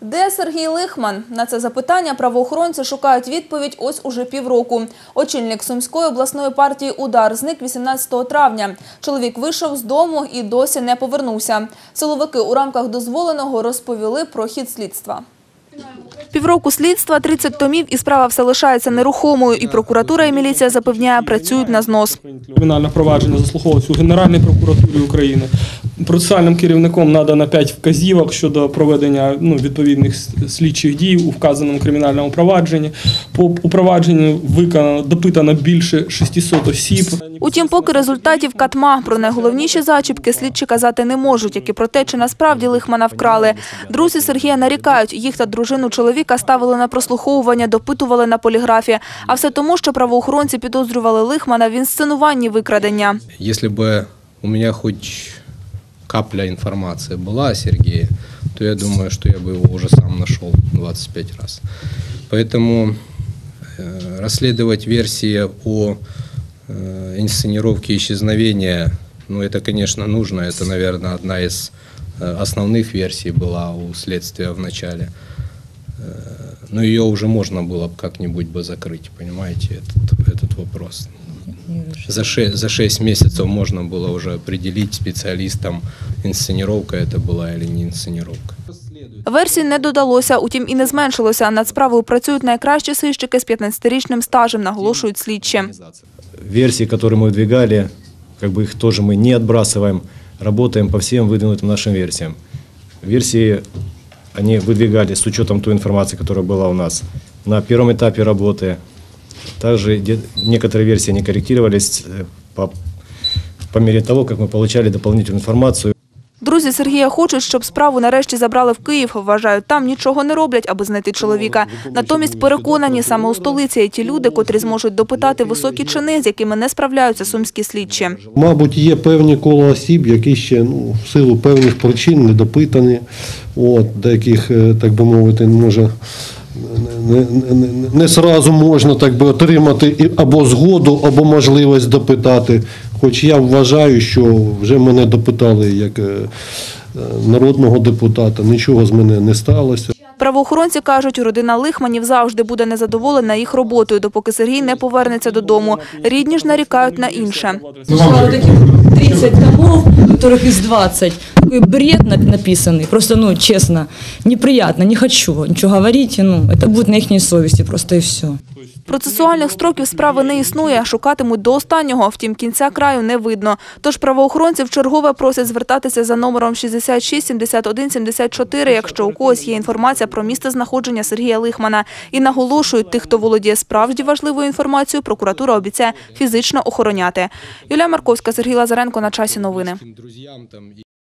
Де Сергій Лихман? На це запитання правоохоронці шукають відповідь ось уже півроку. Очільник Сумської обласної партії «Удар» зник 18 травня. Чоловік вийшов з дому і досі не повернувся. Силовики у рамках дозволеного розповіли про хід слідства. Півроку слідства, 30 томів і справа все лишається нерухомою. І прокуратура, і міліція запевняє, працюють на знос. Кримінальне провадження заслуховується у Генеральній прокуратурі України. Процесуальним керівником надано 5 вказівок щодо проведення ну, відповідних слідчих дій у вказаному кримінальному провадженні. По у провадженні виконано допитано більше 600 осіб. Утім, поки результатів катма про найголовніші зачіпки слідчі казати не можуть, як і про те, чи насправді Лихмана вкрали. Друзі Сергія нарікають, їх та дружину чоловіка ставили на прослуховування, допитували на поліграфі. А все тому, що правоохоронці підозрювали Лихмана в інсценуванні викрадення. Если бы у меня хоть капля информации была о Сергее, то я думаю, что я бы его уже сам нашел 25 раз. Поэтому э, расследовать версии о э, инсценировке исчезновения, ну это, конечно, нужно. Это, наверное, одна из э, основных версий была у следствия в начале. Э, Но ее уже можно было бы как-нибудь бы закрыть, понимаете, этот, этот вопрос. За 6, за шесть месяцев можно было уже определить специалистам, инсценировка это была или не инсценировка. Версій не додалося, утім і не зменшилося. Над справою працюють найкращі сищики з 15-річним стажем, наголошують слідчі. версии, которые мы выдвигали, как бы их тоже мы не отбрасываем, работаем по всем выдвинутым нашим версиям. Версии они выдвигали с учетом той информации, которая была у нас на первом этапе работы. Также де- некоторые версии не корректировались э, по, по мере того, как мы получали дополнительную информацию. Друзі Сергія хочуть, щоб справу нарешті забрали в Київ. Вважають, там нічого не роблять, аби знайти чоловіка. Натомість переконані, саме у столиці є ті люди, котрі зможуть допитати високі чини, з якими не справляються сумські слідчі. Мабуть, є певні коло осіб, які ще ну, в силу певних причин недопитані, от, деяких, е, так би мовити, може. не, не, не, не сразу можна так би отримати або згоду, або можливість допитати. Хоч я вважаю, що вже мене допитали як е, е, народного депутата, нічого з мене не сталося. Правоохоронці кажуть, родина Лихманів завжди буде незадоволена їх роботою, допоки Сергій не повернеться додому. Рідні ж нарікають на інше. Вот таких 30 томов, которых из 20. Такой бред написанный. Просто, ну, честно, неприятно, не хочу ничего говорить. Ну, это будет на их совести просто и все. Процесуальних строків справи не існує, шукатимуть до останнього, втім кінця краю не видно. Тож правоохоронці вчергове просять звертатися за номером 66 71 74, якщо у когось є інформація про місце знаходження Сергія Лихмана. І наголошують, тих, хто володіє справді важливою інформацією, прокуратура обіцяє фізично охороняти. Юлія Марковська, Сергій Лазаренко на часі новини.